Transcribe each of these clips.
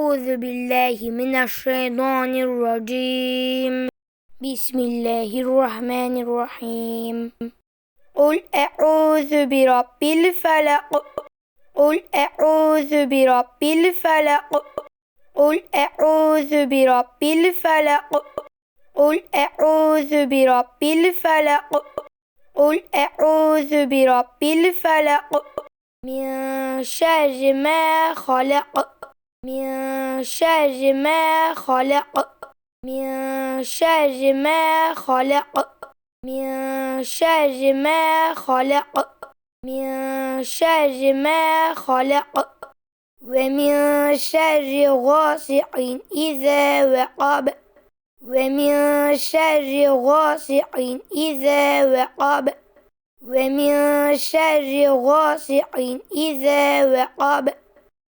أعوذ بالله من الشيطان الرجيم. بسم الله الرحمن الرحيم. قل أعوذ برب الفلق. قل أعوذ برب الفلق. قل أعوذ برب الفلق. قل أعوذ برب الفلق. قل أعوذ برب الفلق. من شر ما خلق. من شر ما خلق من شر ما خلق من شر ما خلق من شر ما خلق. ومن شر غاسق إذا وقب ومن شر غاسق إذا وقب ومن شر غاسق إذا وقب.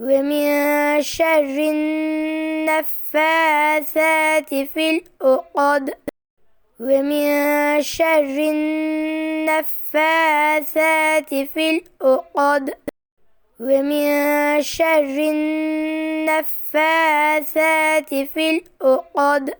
ومن شر النفاثات في العقد ومن شر النفاثات في العقد ومن شر النفاثات في العقد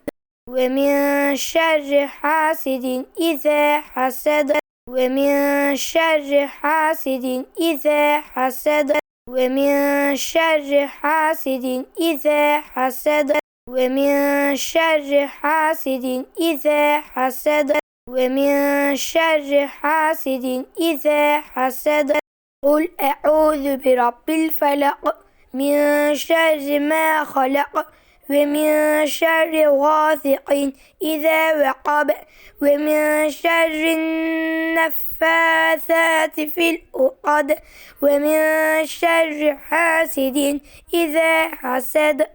ومن شر حاسد إذا حسد. ومن شر حاسد إذا حسد. ومن شر حاسد إذا حسد ومن شر حاسد إذا حسد ومن شر حاسد إذا حسد. قل أعوذ برب الفلق من شر ما خلق ومن شر غاسق إذا وقب ومن شر النفاثات في العقد ومن شر حاسد إذا حسد.